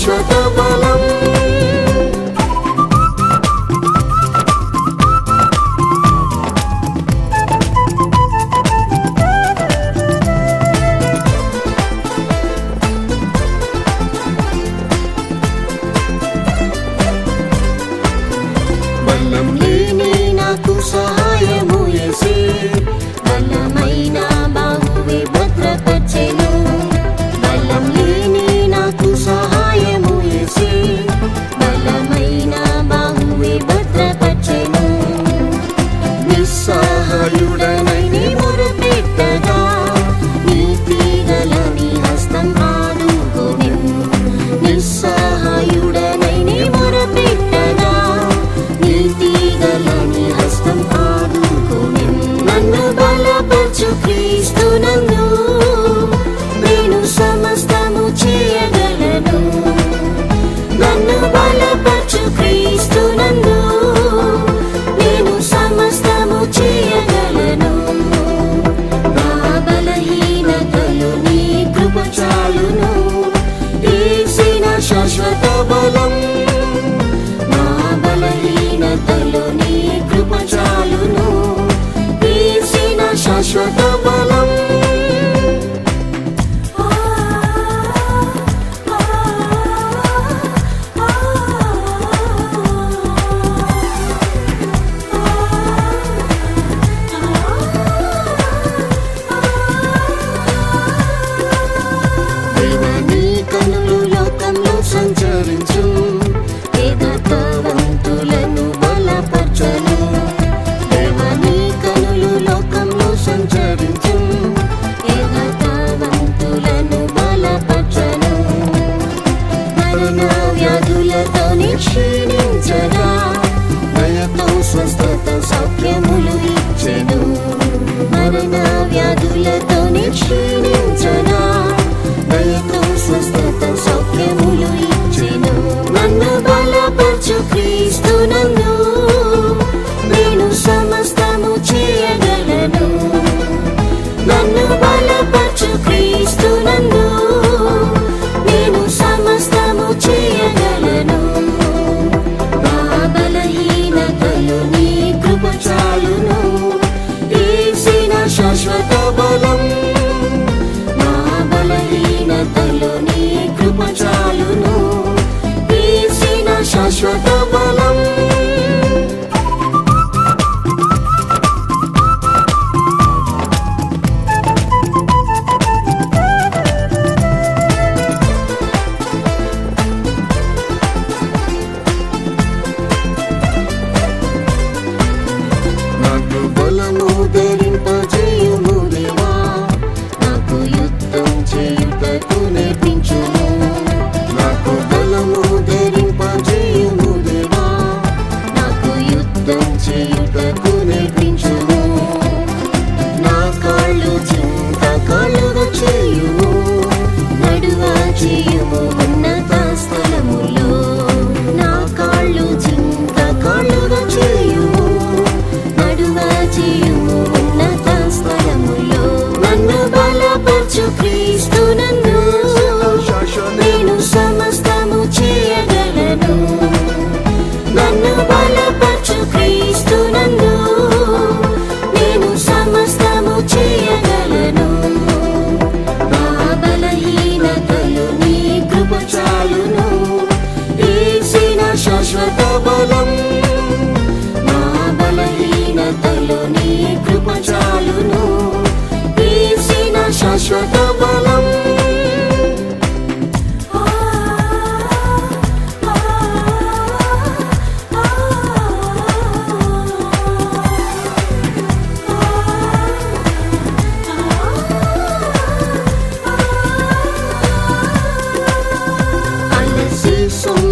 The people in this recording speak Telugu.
Shut up. యేసు చేయగలను. నన్ను బలపరచు క్రీస్తు నన్ను నేను సమస్తము చేయగలను. నా మరణ వ్యాధులతో నిక్షీణించగా son